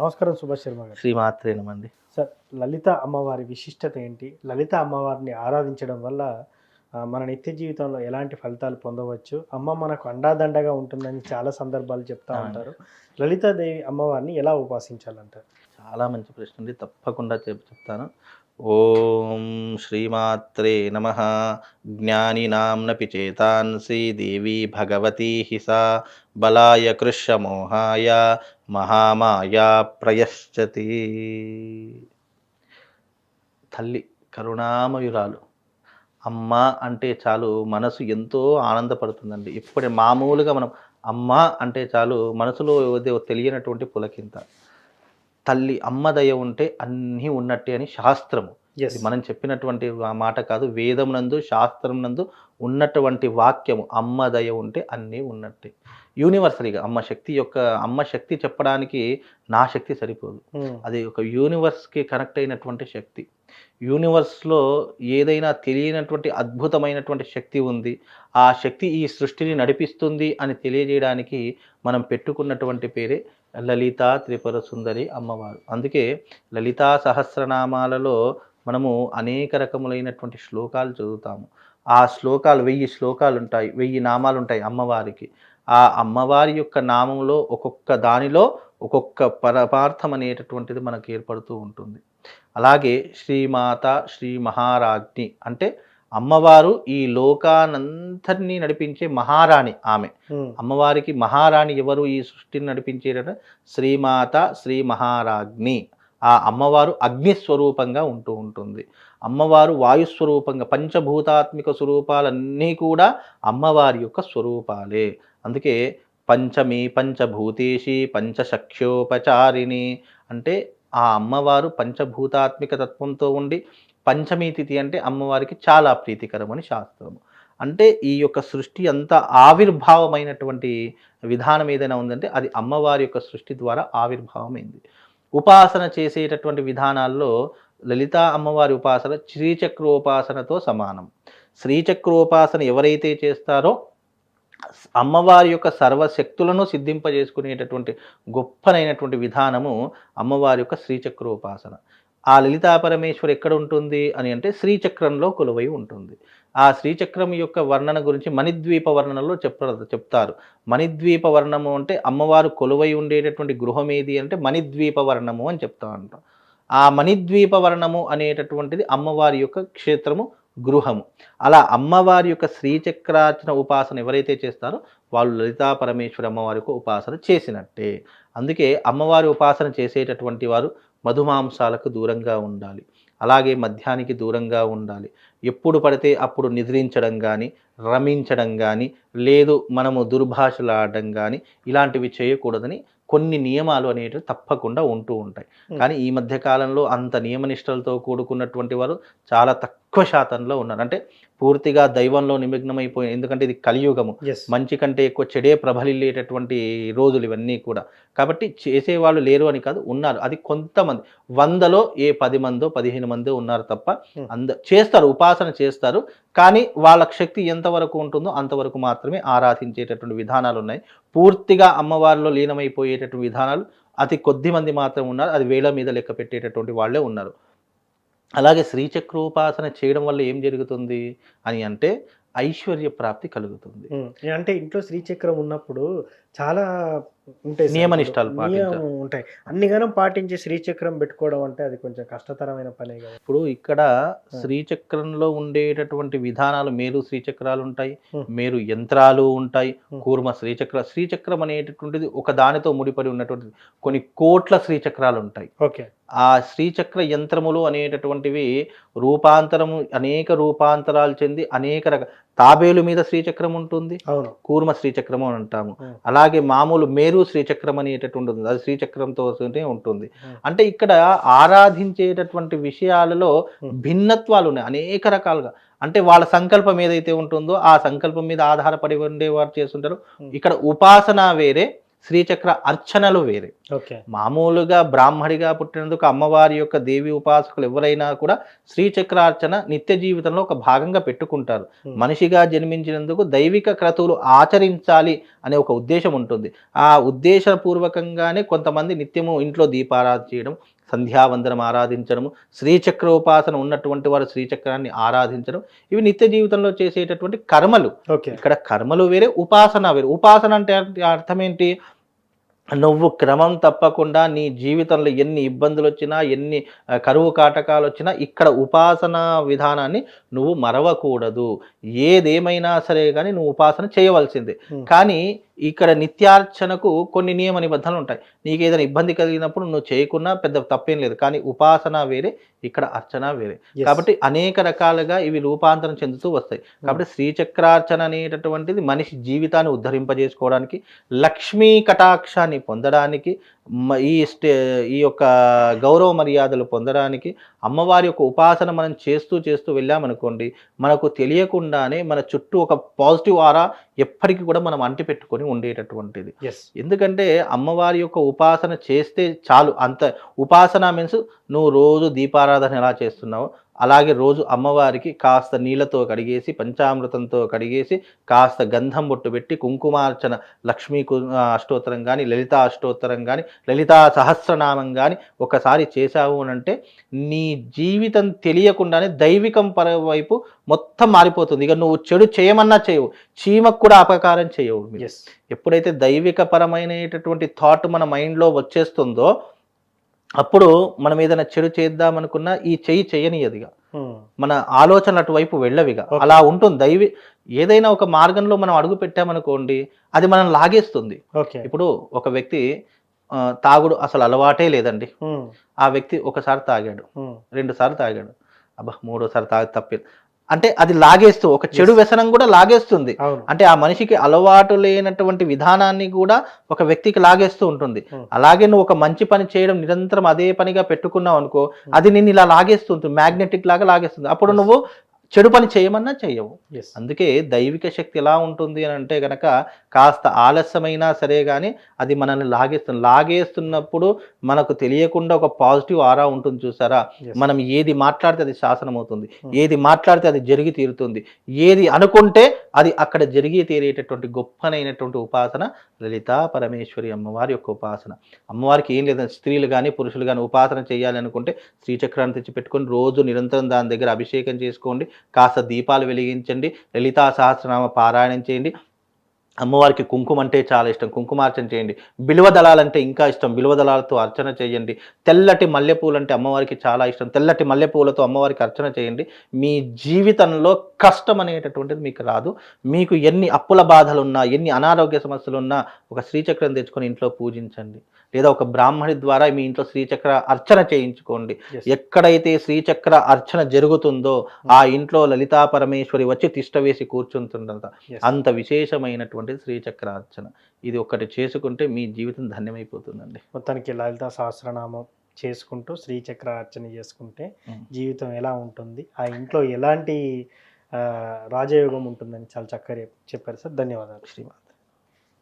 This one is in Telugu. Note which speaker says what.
Speaker 1: నమస్కారం సుభాష్ శర్మ గారు.
Speaker 2: శ్రీమాత్రేనమండి
Speaker 1: సార్ లలిత అమ్మవారి విశిష్టత ఏంటి? లలిత అమ్మవారిని ఆరాధించడం వల్ల మన నిత్య జీవితంలో ఎలాంటి ఫలితాలు పొందవచ్చు? అమ్మ మనకు అండాదండగా ఉంటుందని చాలా సందర్భాలు చెప్తా. ఉంటారు. లలితాదేవి అమ్మవారిని ఎలా ఉపాసించాలంటారు?
Speaker 2: చాలా మంచి ప్రశ్న అండి. తప్పకుండా చెప్ చెప్తాను. ఓం శ్రీమాత్రే నమ. జ్ఞానినాంనపి చేతాంసి దేవి భగవతి హిసా. బలాయ కృష్యమోహాయ మహామాయా ప్రయశ్చతి తల్లి కరుణామయురాలు. అమ్మ అంటే చాలు మనసు ఎంతో ఆనందపడుతుందండి. ఇప్పుడే మామూలుగా మనం అమ్మ అంటే చాలు మనసులో ఏదో తెలియనటువంటి పులకింత. తల్లి అమ్మ దయ ఉంటే అన్నీ ఉన్నట్టే అని శాస్త్రము. మనం చెప్పినటువంటి ఆ మాట కాదు. వేదం నందు శాస్త్రం నందు ఉన్నటువంటి వాక్యము అమ్మ దయ ఉంటే అన్నీ ఉన్నట్టే. యూనివర్సరీగా అమ్మ శక్తి యొక్క అమ్మ శక్తి చెప్పడానికి నా శక్తి సరిపోదు. అది ఒక యూనివర్స్కి కనెక్ట్ అయినటువంటి శక్తి. యూనివర్స్లో ఏదైనా తెలియనటువంటి అద్భుతమైనటువంటి శక్తి ఉంది. ఆ శక్తి ఈ సృష్టిని నడిపిస్తుంది అని తెలియజేయడానికి మనం పెట్టుకున్నటువంటి పేరే లలితా త్రిపుర సుందరి అమ్మవారు. అందుకే లలితా సహస్రనామాలలో మనము అనేక రకములైనటువంటి శ్లోకాలు చదువుతాము. ఆ శ్లోకాలు వెయ్యి శ్లోకాలు ఉంటాయి వెయ్యి నామాలు ఉంటాయి అమ్మవారికి. ఆ అమ్మవారి యొక్క నామంలో ఒక్కొక్క దానిలో ఒక్కొక్క పరమార్థం అనేటటువంటిది మనకు ఏర్పడుతూ ఉంటుంది. అలాగే శ్రీమాత శ్రీ మహారాజ్ఞి అంటే అమ్మవారు ఈ లోకానంతరినీ నడిపించే మహారాణి ఆమె. అమ్మవారికి మహారాణి ఎవరు ఈ సృష్టిని నడిపించేట శ్రీమాత శ్రీ మహారాజ్ఞి ఆ అమ్మవారు అగ్ని స్వరూపంగా ఉంటూ ఉంటుంది. అమ్మవారు వాయుస్వరూపంగా పంచభూతాత్మిక స్వరూపాలన్నీ కూడా అమ్మవారి యొక్క స్వరూపాలే. అందుకే పంచమి పంచభూతేషి పంచశక్ష్యోపచారిణి అంటే ఆ అమ్మవారు పంచభూతాత్మిక తత్వంతో ఉండి పంచమి తిథి అంటే అమ్మవారికి చాలా ప్రీతికరమని శాస్త్రము. అంటే ఈ యొక్క సృష్టి అంతా ఆవిర్భావమైనటువంటి విధానం ఏదైనా ఉందంటే అది అమ్మవారి యొక్క సృష్టి ద్వారా ఆవిర్భావమైంది. ఉపాసన చేసేటటువంటి విధానాల్లో లలిత అమ్మవారి ఉపాసన శ్రీచక్రోపాసనతో సమానం. శ్రీచక్రోపాసన ఎవరైతే చేస్తారో అమ్మవారి యొక్క సర్వశక్తులను సిద్ధింపజేసుకునేటటువంటి గొప్పనైనటువంటి విధానము అమ్మవారి యొక్క శ్రీచక్రోపాసన. ఆ లలితా పరమేశ్వరి ఎక్కడ ఉంటుంది అని అంటే శ్రీచక్రంలో కొలువై ఉంటుంది. ఆ శ్రీచక్రం యొక్క వర్ణన గురించి మణిద్వీప వర్ణనలో చెప్ప చెప్తారు. మణిద్వీప వర్ణము అంటే అమ్మవారు కొలువై ఉండేటటువంటి గృహం ఏది అంటే మణిద్వీప వర్ణము అని చెప్తా ఉంటాం. ఆ మణిద్వీప వర్ణము అనేటటువంటిది అమ్మవారి యొక్క క్షేత్రము గృహము. అలా అమ్మవారి యొక్క శ్రీచక్రార్చన ఉపాసన ఎవరైతే చేస్తారో వాళ్ళు లలితా పరమేశ్వరి అమ్మవారికి ఉపాసన చేసినట్టే. అందుకే అమ్మవారి ఉపాసన చేసేటటువంటి వారు మధుమాంసాలకు దూరంగా ఉండాలి. అలాగే మద్యానికి దూరంగా ఉండాలి. ఎప్పుడు పడితే అప్పుడు నిద్రించడం కానీ రమించడం కానీ లేదు మనము దుర్భాషలాడడం కానీ ఇలాంటివి చేయకూడదని కొన్ని నియమాలు అనేటివి తప్పకుండా ఉంటూ ఉంటాయి. కానీ ఈ మధ్య కాలంలో అంత నియమనిష్టలతో కూడుకున్నటువంటి వారు చాలా తక్కువ శాతంలో ఉన్నారు. అంటే పూర్తిగా దైవంలో నిమగ్నమైపోయి ఎందుకంటే ఇది కలియుగము. మంచి కంటే ఎక్కువ చెడే ప్రబలిల్లేటటువంటి రోజులు ఇవన్నీ కూడా. కాబట్టి చేసేవాళ్ళు లేరు అని కాదు ఉన్నారు. అది కొంతమంది. వందలో ఏ పది మందో పదిహేను మందో ఉన్నారు తప్ప
Speaker 1: Hmm.
Speaker 2: అంద చేస్తారు ఉపాసన చేస్తారు. కానీ వాళ్ళ శక్తి ఎంతవరకు ఉంటుందో అంతవరకు మాత్రమే ఆరాధించేటటువంటి విధానాలు ఉన్నాయి. పూర్తిగా అమ్మవారిలో లీనమైపోయేటటువంటి విధానాలు అతి కొద్ది మంది మాత్రం ఉన్నారు. అది వేల మీద లెక్క పెట్టేటటువంటి వాళ్ళే ఉన్నారు. అలాగే శ్రీచక్రోపాసన చేయడం వల్ల ఏం జరుగుతుంది అని అంటే ఐశ్వర్య ప్రాప్తి కలుగుతుంది.
Speaker 1: అంటే ఇంట్లో శ్రీచక్రం ఉన్నప్పుడు చాలా ఉంటాయి నియమం
Speaker 2: పాటించాలి.
Speaker 1: ఉంటాయి. అన్ని గనం పాటించి శ్రీచక్రం పెట్టుకోవడం అంటే అది కొంచెం కష్టతరమైన పనే కదా.
Speaker 2: ఇప్పుడు ఇక్కడ శ్రీచక్రంలో ఉండేటటువంటి విధానాలు మేరు శ్రీచక్రాలు ఉంటాయి. మేరు యంత్రాలు ఉంటాయి. కూర్మ శ్రీచక్ర శ్రీచక్రం అనేటటువంటిది ఒక దానితో ముడిపడి ఉన్నటువంటి కొన్ని కోట్ల శ్రీచక్రాలు ఉంటాయి.
Speaker 1: ఓకే.
Speaker 2: ఆ శ్రీచక్ర యంత్రములు అనేటటువంటివి రూపాంతరము అనేక రూపాంతరాలు చెంది అనేక రక తాబేలు మీద శ్రీచక్రం ఉంటుంది
Speaker 1: అవును
Speaker 2: కూర్మ శ్రీచక్రము అని అంటాము. అలాగే మామూలు మేరు శ్రీచక్రం అనేటటువంటి ఉంది అది శ్రీచక్రంతో ఉంటుంది. అంటే ఇక్కడ ఆరాధించేటటువంటి విషయాలలో. భిన్నత్వాలు ఉన్నాయి అనేక రకాలుగా అంటే వాళ్ళ సంకల్పం ఏదైతే ఉంటుందో ఆ సంకల్పం మీద ఆధారపడి ఉండేవారు చేస్తుంటారు. ఇక్కడ ఉపాసన వేరే శ్రీచక్ర అర్చనలు వేరే.
Speaker 1: ఓకే.
Speaker 2: మామూలుగా బ్రాహ్మడిగా పుట్టినందుకు అమ్మవారి యొక్క దేవి ఉపాసకులు ఎవరైనా కూడా శ్రీచక్రార్చన నిత్య జీవితంలో ఒక భాగంగా పెట్టుకుంటారు.
Speaker 1: Hmm.
Speaker 2: మనిషిగా జన్మించినందుకు దైవిక క్రతువులు ఆచరించాలి అనే ఒక ఉద్దేశం ఉంటుంది. ఆ ఉద్దేశపూర్వకంగానే కొంతమంది నిత్యము ఇంట్లో దీపారాధన చేయడం సంధ్యావందనం ఆరాధించడము శ్రీచక్ర ఉపాసన ఉన్నటువంటి వారు శ్రీచక్రాన్ని ఆరాధించడం ఇవి నిత్య జీవితంలో చేసేటటువంటి కర్మలు.
Speaker 1: ఓకే.
Speaker 2: ఇక్కడ కర్మలు వేరే ఉపాసన వేరే. ఉపాసన అంటే అర్థ- ఏంటి నువ్వు క్రమం తప్పకుండా నీ జీవితంలో ఎన్ని ఇబ్బందులు వచ్చినా ఎన్ని కరువు కాటకాలు వచ్చినా ఇక్కడ ఉపాసన విధానాన్ని నువ్వు మరవకూడదు. ఏదేమైనా సరే కానీ నువ్వు ఉపాసన చేయవలసిందే. కానీ ఇక్కడ నిత్యార్చనకు కొన్ని నియమ నిబంధనలు ఉంటాయి. నీకు ఏదైనా ఇబ్బంది కలిగినప్పుడు నువ్వు చేయకున్నా పెద్ద తప్పేం లేదు. కానీ ఉపాసన వేరే ఇక్కడ అర్చన వేరే. కాబట్టి అనేక రకాలుగా ఇవి రూపాంతరం చెందుతూ వస్తాయి. కాబట్టి శ్రీచక్రార్చన అనేటటువంటిది మనిషి జీవితాన్ని ఉద్ధరింపజేసుకోవడానికి లక్ష్మీ కటాక్షాన్ని పొందడానికి ఈ స్టే ఈ యొక్క గౌరవ మర్యాదలు పొందడానికి అమ్మవారి యొక్క ఉపాసన మనం చేస్తూ చేస్తూ వెళ్ళామనుకోండి మనకు తెలియకుండానే మన చుట్టూ ఒక పాజిటివ్ ఆరా ఎప్పటికీ కూడా మనం అంటి పెట్టుకొని ఉండేటటువంటిది.
Speaker 1: ఎస్
Speaker 2: ఎందుకంటే అమ్మవారి యొక్క ఉపాసన చేస్తే చాలు. అంత ఉపాసన మీన్స్ నువ్వు రోజు దీపారాధన ఎలా చేస్తున్నావో అలాగే రోజు అమ్మవారికి కాస్త నీళ్ళతో కడిగేసి పంచామృతంతో కడిగేసి కాస్త గంధం బొట్టు పెట్టి కుంకుమార్చన లక్ష్మీ అష్టోత్తరం కానీ లలితా అష్టోత్తరం కానీ లలితా సహస్రనామం కానీ ఒకసారి చేశావు అని అంటే నీ జీవితం తెలియకుండానే దైవికం పర వైపు మొత్తం మారిపోతుంది. ఇక నువ్వు చెడు చేయమన్నా చేయవు. చీమకు కూడా అపకారం చేయవు. ఎప్పుడైతే దైవిక పరమైనటువంటి థాట్ మన మైండ్లో వచ్చేస్తుందో అప్పుడు మనం ఏదైనా చెడు చేద్దామనుకున్నా ఈ చెయ్యి చేయనియదిగా మన ఆలోచనలు అటువైపు వెళ్ళవిగా. అలా ఉంటుంది. దైవి ఏదైనా ఒక మార్గంలో మనం అడుగు పెట్టామనుకోండి అది మనం లాగేస్తుంది. ఇప్పుడు ఒక వ్యక్తి తాగుడు అసలు అలవాటే లేదండి. ఆ. వ్యక్తి ఒకసారి తాగాడు రెండు సార్లు తాగాడు. అబ్బా మూడోసారి తాగి తప్పేది అంటే అది లాగేస్తూ ఒక చెడు. వ్యసనం కూడా లాగేస్తుంది అంటే ఆ మనిషికి అలవాటు లేనటువంటి విధానాన్ని కూడా ఒక వ్యక్తికి లాగేస్తూ ఉంటుంది
Speaker 1: Hmm.
Speaker 2: అలాగే నువ్వు ఒక మంచి పని చేయడం నిరంతరం అదే పనిగా పెట్టుకున్నావు అనుకో అది నిన్ను ఇలా లాగేస్తుంది మ్యాగ్నెటిక్ లాగా లాగేస్తుంది అప్పుడు. నువ్వు చెడు పని చేయమన్నా చెయ్యవు
Speaker 1: ఎస్
Speaker 2: అందుకే దైవిక శక్తి ఎలా ఉంటుంది అని అంటే గనక కాస్త ఆలస్యమైనా సరే కానీ అది మనల్ని లాగేస్తుంది లాగేస్తున్నప్పుడు మనకు తెలియకుండా ఒక పాజిటివ్ ఆరా ఉంటుంది చూసారా? మనం ఏది మాట్లాడితే అది శాసనం అవుతుంది
Speaker 1: Hmm.
Speaker 2: ఏది మాట్లాడితే అది జరిగి తీరుతుంది. ఏది అనుకుంటే అది అక్కడ జరిగి తీరేటటువంటి గొప్పనైనటువంటి ఉపాసన లలితా పరమేశ్వరి అమ్మవారి యొక్క ఉపాసన. అమ్మవారికి ఏం లేదంటే స్త్రీలు కానీ పురుషులు కానీ ఉపాసన చేయాలి అనుకుంటే శ్రీచక్రాన్ని తెచ్చి పెట్టుకొని రోజు నిరంతరం దాని దగ్గర అభిషేకం చేసుకోండి. కాస్త దీపాలు వెలిగించండి. లలితా సహస్రనామ పారాయణం చేయండి. అమ్మవారికి కుంకుమ అంటే చాలా ఇష్టం. కుంకుమార్చన చేయండి. బిలువ దళాలంటే ఇంకా ఇష్టం. బిలువ దళాలతో అర్చన చేయండి. తెల్లటి మల్లెపూలు అంటే అమ్మవారికి చాలా ఇష్టం. తెల్లటి మల్లెపూలతో అమ్మవారికి అర్చన చేయండి. మీ జీవితంలో కష్టం అనేటటువంటిది మీకు రాదు. మీకు ఎన్ని అప్పుల బాధలు ఉన్నా ఎన్ని అనారోగ్య సమస్యలు ఉన్నా ఒక శ్రీచక్రం తెచ్చుకొని ఇంట్లో పూజించండి. లేదా ఒక బ్రాహ్మణి ద్వారా మీ ఇంట్లో శ్రీచక్ర అర్చన చేయించుకోండి. ఎక్కడైతే శ్రీచక్ర అర్చన జరుగుతుందో ఆ ఇంట్లో లలితా పరమేశ్వరి వచ్చి తిష్ట వేసి కూర్చుంటుందంట. అంత విశేషమైనటువంటి శ్రీచక్ర అర్చన. ఇది ఒక్కటి చేసుకుంటే మీ జీవితం ధన్యమైపోతుందండి.
Speaker 1: మొత్తానికి లలిత సహస్రనామం చేసుకుంటూ శ్రీచక్ర అర్చన చేసుకుంటే. జీవితం ఎలా ఉంటుంది ఆ ఇంట్లో ఎలాంటి రాజయోగం ఉంటుందని చాలా చక్కగా చెప్పారు సార్. ధన్యవాదాలు.
Speaker 2: శ్రీమాత